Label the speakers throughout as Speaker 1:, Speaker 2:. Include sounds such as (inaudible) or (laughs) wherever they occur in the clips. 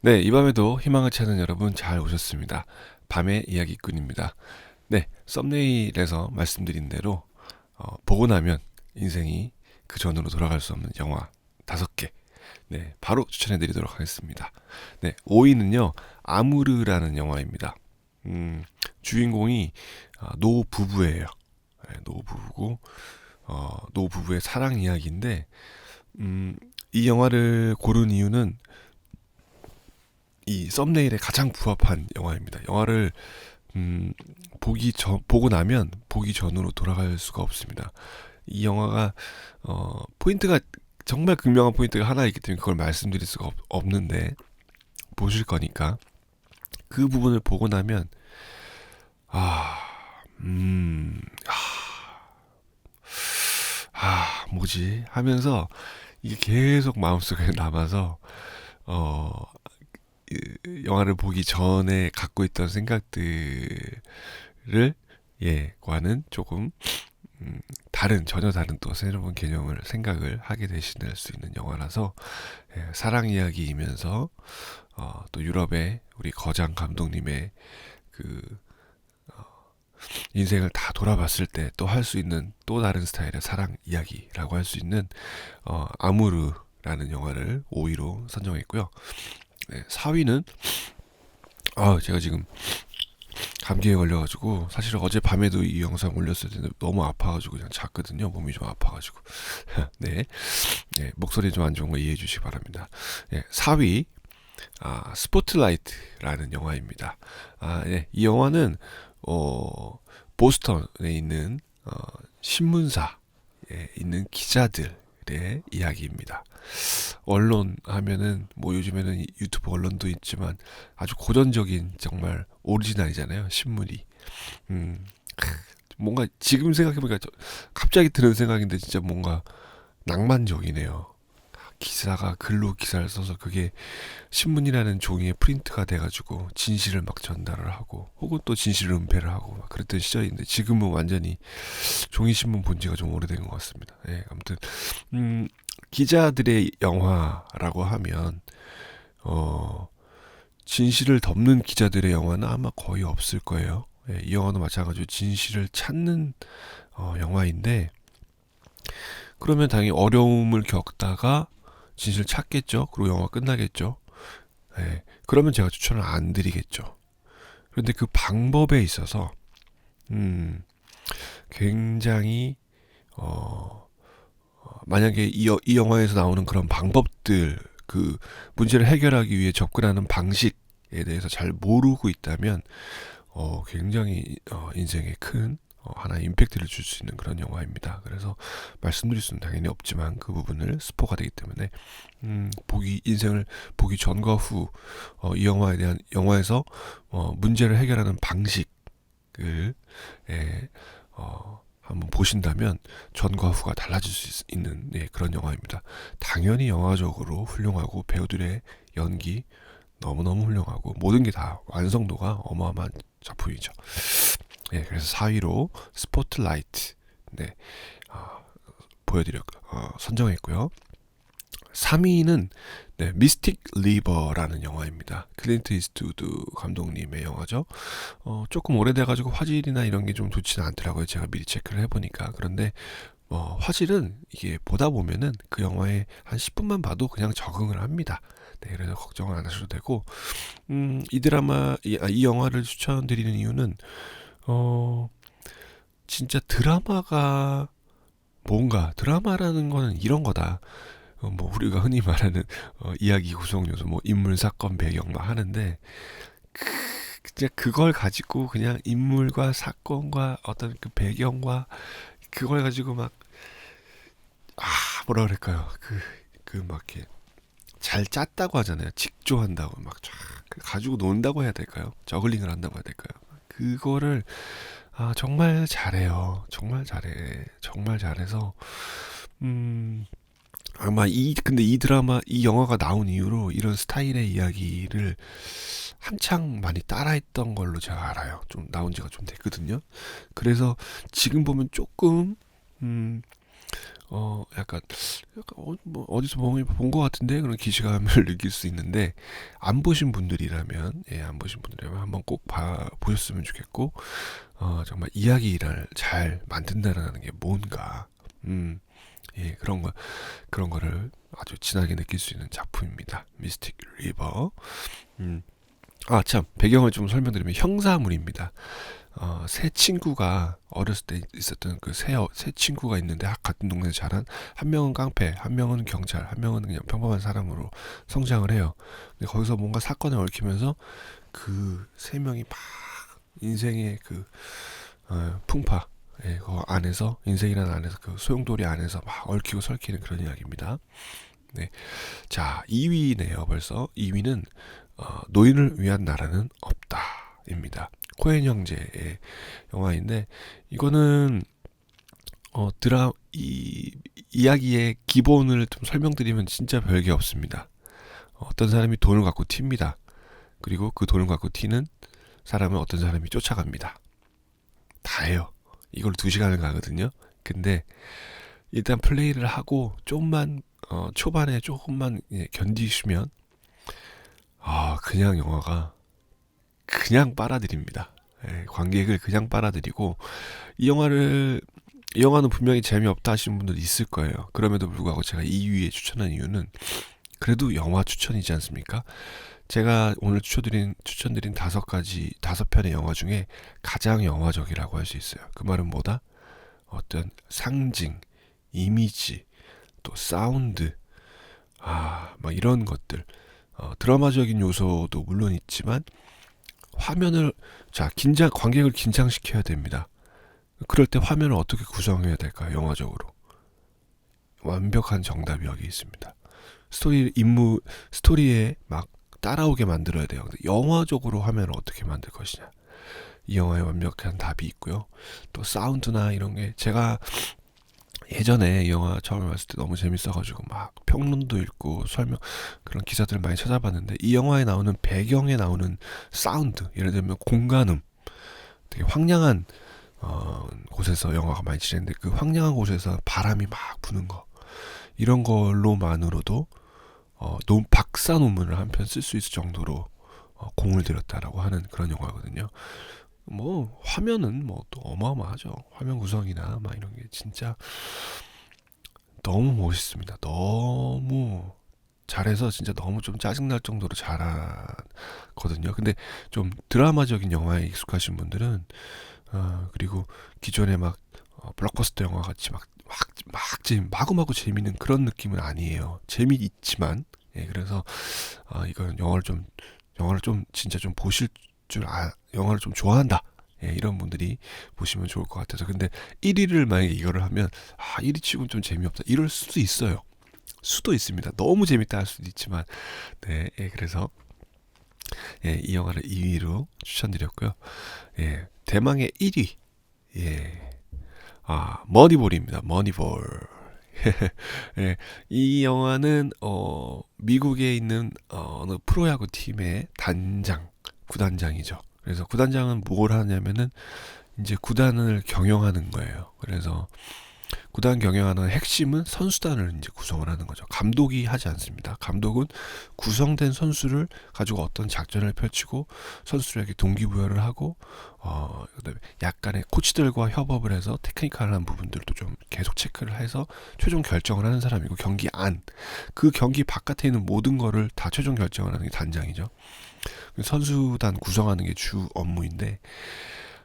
Speaker 1: 네, 이 밤에도 희망을 찾는 여러분 잘 오셨습니다. 밤의 이야기꾼입니다. 네, 썸네일에서 말씀드린 대로 어, 보고 나면 인생이 그 전으로 돌아갈 수 없는 영화 다섯 개. 네, 바로 추천해 드리도록 하겠습니다. 네, 5위는요. 아무르라는 영화입니다. 음, 주인공이 아, 노 부부예요. 네, 노 부부고 어, 노 부부의 사랑 이야기인데 음, 이 영화를 고른 이유는 이 썸네일에 가장 부합한 영화입니다. 영화를 음, 보기 전 보고 나면 보기 전으로 돌아갈 수가 없습니다. 이 영화가 어, 포인트가 정말 극명한 포인트가 하나 있기 때문에 그걸 말씀드릴 수가 없, 는데 보실 거니까 그 부분을 보고 나면 아, 음, 아, 아 뭐지 하면서 이게 계속 마음속에 (laughs) 남아서 어 영화를 보기 전에 갖고 있던 생각들을 예, 과는 조금 음, 다른 전혀 다른 또 새로운 개념을 생각을 하게 되실 수 있는 영화라서 예, 사랑 이야기이면서 어, 또 유럽의 우리 거장 감독님의 그 어, 인생을 다 돌아봤을 때 또 할 수 있는 또 다른 스타일의 사랑 이야기라고 할 수 있는 어, 아무르라는 영화를 5위로 선정했고요. 네, 4위는 아 제가 지금 감기에 걸려가지고 사실 어제 밤에도 이 영상 올렸을 때는 너무 아파가지고 그냥 잤거든요. 몸이 좀 아파가지고 (laughs) 네, 네 목소리 좀 안 좋은 거 이해해 주시기 바랍니다. 네, 4위 아, 스포트라이트라는 영화입니다. 아, 네, 이 영화는 어, 보스턴에 있는 어, 신문사에 있는 기자들의 이야기입니다. 언론 하면은 뭐 요즘에는 유튜브 언론도 있지만 아주 고전적인 정말 오리지널이잖아요 신문이 음 뭔가 지금 생각해보니까 갑자기 드는 생각인데 진짜 뭔가 낭만적이네요 기사가 글로 기사를 써서 그게 신문이라는 종이에 프린트가 돼가지고 진실을 막 전달을 하고 혹은 또 진실을 은폐를 하고 막 그랬던 시절인데 지금은 완전히 종이 신문 본 지가 좀 오래된 것 같습니다. 예, 아무튼 음, 기자들의 영화라고 하면 어 진실을 덮는 기자들의 영화는 아마 거의 없을 거예요. 예, 이 영화도 마찬가지로 진실을 찾는 어, 영화인데 그러면 당연히 어려움을 겪다가 진실 찾겠죠. 그리고 영화 끝나겠죠. 예, 그러면 제가 추천을 안 드리겠죠. 그런데 그 방법에 있어서 음, 굉장히 어, 만약에 이, 이 영화에서 나오는 그런 방법들 그 문제를 해결하기 위해 접근하는 방식에 대해서 잘 모르고 있다면 어, 굉장히 어, 인생에 큰 어, 하나의 임팩트를 줄 수 있는 그런 영화입니다. 그래서 말씀드릴 수는 당연히 없지만 그 부분을 스포가 되기 때문에 음, 보기 인생을 보기 전과 후이 어, 영화에 대한 영화에서 어, 문제를 해결하는 방식을 예, 어, 한번 보신다면 전과 후가 달라질 수 있는 네, 그런 영화입니다. 당연히 영화적으로 훌륭하고 배우들의 연기 너무너무 훌륭하고 모든 게 다 완성도가 어마어마한 작품이죠. 네, 그래서 4위로 스포트라이트 네, 어, 보여드렸 어, 선정했고요. 3위는 네, 미스틱 리버라는 영화입니다. 클린트 이스트우드 감독님의 영화죠. 어, 조금 오래돼가지고 화질이나 이런 게 좀 좋지는 않더라고요. 제가 미리 체크를 해보니까. 그런데 어, 화질은 이게 보다 보면은 그 영화에 한 10분만 봐도 그냥 적응을 합니다. 네, 그래서 걱정을 안 하셔도 되고, 음, 이 드라마, 이, 아, 이 영화를 추천드리는 이유는, 어, 진짜 드라마가 뭔가, 드라마라는 거는 이런 거다. 어, 뭐 우리가 흔히 말하는 어, 이야기 구성 요소, 뭐 인물 사건 배경 막 하는데 그, 그냥 그걸 가지고 그냥 인물과 사건과 어떤 그 배경과 그걸 가지고 막 아 뭐라 그럴까요? 그 그막 이렇게 잘 짰다고 하잖아요. 직조한다고 막쫙 그 가지고 논다고 해야 될까요? 저글링을 한다고 해야 될까요? 그거를 아 정말 잘해요. 정말 잘해. 정말 잘해서 음 아마 이 근데 이 드라마 이 영화가 나온 이후로 이런 스타일의 이야기를 한창 많이 따라했던 걸로 제가 알아요. 좀 나온 지가 좀 됐거든요. 그래서 지금 보면 조금 음 어 약간 약간 어, 뭐 어디서 본것 같은데 그런 기시감을 (laughs) 느낄 수 있는데 안 보신 분들이라면 예, 안 보신 분들이라면 한번 꼭 봐, 보셨으면 좋겠고 어, 정말 이야기를 잘 만든다라는 게 뭔가 음, 예, 그런 거 그런 거를 아주 진하게 느낄 수 있는 작품입니다. 미스틱 리버. 음. 아, 참. 배경을 좀 설명드리면 형사물입니다. 어, 새 친구가 어렸을 때 있었던 그새 새 친구가 있는데 같은 동네에 자란 한 명은 깡패, 한 명은 경찰, 한 명은 그냥 평범한 사람으로 성장을 해요. 근데 거기서 뭔가 사건에 얽히면서 그 세 명이 막 인생의 그 어, 풍파 예, 그 안에서 인생이라는 안에서 그 소용돌이 안에서 막 얽히고 설키는 그런 이야기입니다. 네, 자 2위네요 벌써 2위는 어, 노인을 위한 나라는 없다입니다. 코엔 형제의 영화인데 이거는 어, 드라 이 이야기의 기본을 좀 설명드리면 진짜 별게 없습니다. 어떤 사람이 돈을 갖고 튑니다. 그리고 그 돈을 갖고 튀는 사람을 어떤 사람이 쫓아갑니다. 다예요. 이걸 두 시간을 가거든요. 근데 일단 플레이를 하고 좀만 어, 초반에 조금만 예, 견디시면 아 그냥 영화가 그냥 빨아들입니다. 예, 관객을 그냥 빨아들이고 이 영화를 이 영화는 분명히 재미없다 하시는 분들 있을 거예요. 그럼에도 불구하고 제가 2위에 추천한 이유는 그래도 영화 추천이지 않습니까? 제가 오늘 추천드린 추천드린 다섯 가지 다섯 편의 영화 중에 가장 영화적이라고 할 수 있어요. 그 말은 뭐다? 어떤 상징, 이미지, 또 사운드, 아, 막 이런 것들, 어, 드라마적인 요소도 물론 있지만 화면을 자 긴장 관객을 긴장시켜야 됩니다. 그럴 때 화면을 어떻게 구성해야 될까요? 영화적으로 완벽한 정답이 여기 있습니다. 스토리 임무 스토리에 막 따라오게 만들어야 돼요. 근데 영화적으로 화면을 어떻게 만들 것이냐. 이 영화에 완벽한 답이 있고요. 또 사운드나 이런 게 제가 예전에 이 영화 처음에 봤을 때 너무 재밌어가지고 막 평론도 읽고 설명 그런 기사들을 많이 찾아봤는데 이 영화에 나오는 배경에 나오는 사운드 예를 들면 공간음 되게 황량한 어, 곳에서 영화가 많이 진행돼 그 황량한 곳에서 바람이 막 부는 거 이런 걸로만으로도 어, 논, 박사 논문을 한 편 쓸 수 있을 정도로 어, 공을 들였다라고 하는 그런 영화거든요. 뭐 화면은 뭐 또 어마어마하죠. 화면 구성이나 막 이런 게 진짜 너무 멋있습니다. 너무 잘해서 진짜 너무 좀 짜증날 정도로 잘하거든요. 근데 좀 드라마적인 영화에 익숙하신 분들은 어, 그리고 기존에 막 어, 블록버스터 영화 같이 막 막, 막, 재미, 마구마구 재미있는 그런 느낌은 아니에요. 재미있지만, 예, 그래서, 아, 이건 영화를 좀, 영화를 좀, 진짜 좀 보실 줄, 아, 영화를 좀 좋아한다. 예, 이런 분들이 보시면 좋을 것 같아서. 근데 1위를 만약에 이거를 하면, 아, 1위 치고는 좀 재미없다. 이럴 수도 있어요. 수도 있습니다. 너무 재밌다 할 수도 있지만, 네, 예, 그래서, 예, 이 영화를 2위로 추천드렸고요. 예, 대망의 1위. 예, 아, 머니볼입니다. 머니볼. (laughs) 예, 이 영화는 어, 미국에 있는 어, 어느 프로야구 팀의 단장, 구단장이죠. 그래서 구단장은 뭘 하냐면은 이제 구단을 경영하는 거예요. 그래서 구단 경영하는 핵심은 선수단을 이제 구성을 하는 거죠. 감독이 하지 않습니다. 감독은 구성된 선수를 가지고 어떤 작전을 펼치고 선수들에게 동기부여를 하고 어 그다음에 약간의 코치들과 협업을 해서 테크니컬한 부분들도 좀 계속 체크를 해서 최종 결정을 하는 사람이고 경기 안 그 경기 바깥에 있는 모든 거를 다 최종 결정을 하는 게 단장이죠. 선수단 구성하는 게 주 업무인데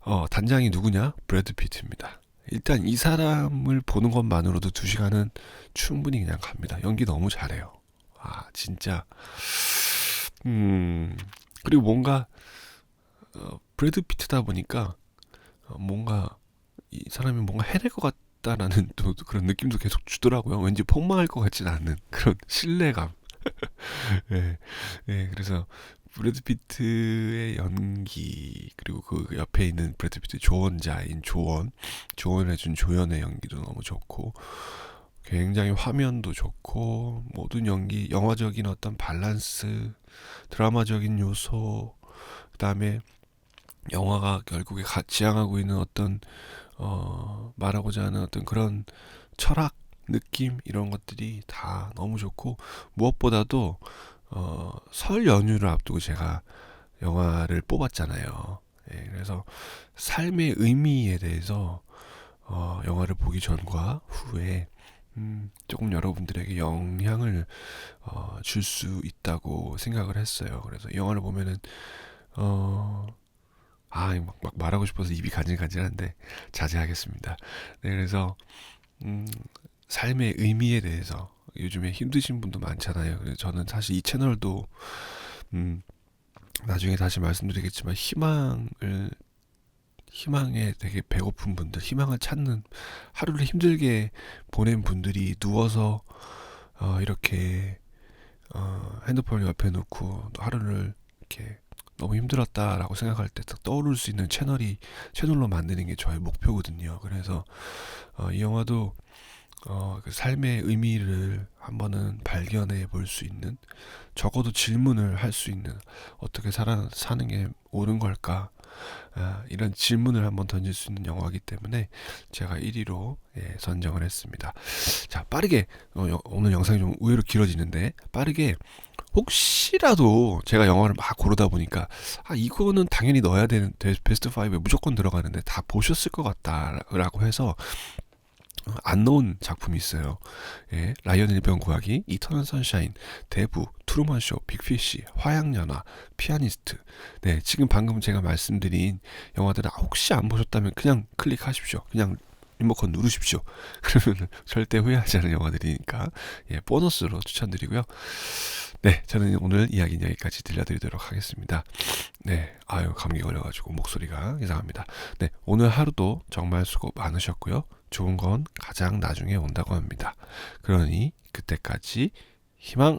Speaker 1: 어 단장이 누구냐? 브래드 피트입니다. 일단 이 사람을 보는 것만으로도 두 시간은 충분히 그냥 갑니다. 연기 너무 잘해요. 아 진짜 음 그리고 뭔가 어, 브래드 피트다 보니까 어, 뭔가 이 사람이 뭔가 해낼 것 같다라는 (laughs) 또 그런 느낌도 계속 주더라고요. 왠지 폭망할 것 같지는 않은 그런 (laughs) 신뢰감. (laughs) 예, 예, 그래서 브래드 피트의 연기 그리고 그 옆에 있는 브래드 피트 조언자인 조언 조언을 해준 조연의 연기도 너무 좋고 굉장히 화면도 좋고 모든 연기 영화적인 어떤 밸런스 드라마적인 요소 그다음에 영화가 결국에 가, 지향하고 있는 어떤 어 말하고자 하는 어떤 그런 철학 느낌 이런 것들이 다 너무 좋고 무엇보다도 어, 설 연휴를 앞두고 제가 영화를 뽑았잖아요. 예, 그래서 삶의 의미에 대해서 어, 영화를 보기 전과 후에 음, 조금 여러분들에게 영향을 어, 줄 수 있다고 생각을 했어요. 그래서 이 영화를 보면은 어, 아, 막, 막 말하고 싶어서 입이 간질간질한데 자제하겠습니다. 네, 그래서 음, 삶의 의미에 대해서 요즘에 힘드신 분도 많잖아요. 그래서 저는 사실 이 채널도 음, 나중에 다시 말씀드리겠지만 희망을 희망에 되게 배고픈 분들, 희망을 찾는 하루를 힘들게 보낸 분들이 누워서 어, 이렇게 어, 핸드폰을 옆에 놓고 또 하루를 이렇게 너무 힘들었다라고 생각할 때딱 떠오를 수 있는 채널이 채널로 만드는 게 저의 목표거든요. 그래서 어, 이 영화도 어, 그 삶의 의미를 한번은 발견해 볼 수 있는 적어도 질문을 할 수 있는 어떻게 살아 사는 게 옳은 걸까 아, 이런 질문을 한번 던질 수 있는 영화이기 때문에 제가 1위로 예, 선정을 했습니다. 자 빠르게 어, 여- 오늘 영상이 좀 의외로 길어지는데 빠르게 혹시라도 제가 영화를 막 고르다 보니까 아 이거는 당연히 넣어야 되는 데- 베스트 5에 무조건 들어가는데 다 보셨을 것 같다라고 해서 어, 안 넣은 작품이 있어요. 예, 라이언 일병 구하기, 이터널 선샤인, 대부, 트루먼 쇼, 빅피쉬, 화양연화, 피아니스트. 네, 지금 방금 제가 말씀드린 영화들을 혹시 안 보셨다면 그냥 클릭하십시오. 그냥 리모컨 누르십시오. (laughs) 그러면 절대 후회하지 않은 영화들이니까 예, 보너스로 추천드리고요. 네, 저는 오늘 이야기는 여기까지 들려드리도록 하겠습니다. 네, 아유 감기 걸려가지고 목소리가 이상합니다. 네, 오늘 하루도 정말 수고 많으셨고요. 좋은 건 가장 나중에 온다고 합니다. 그러니 그때까지 희망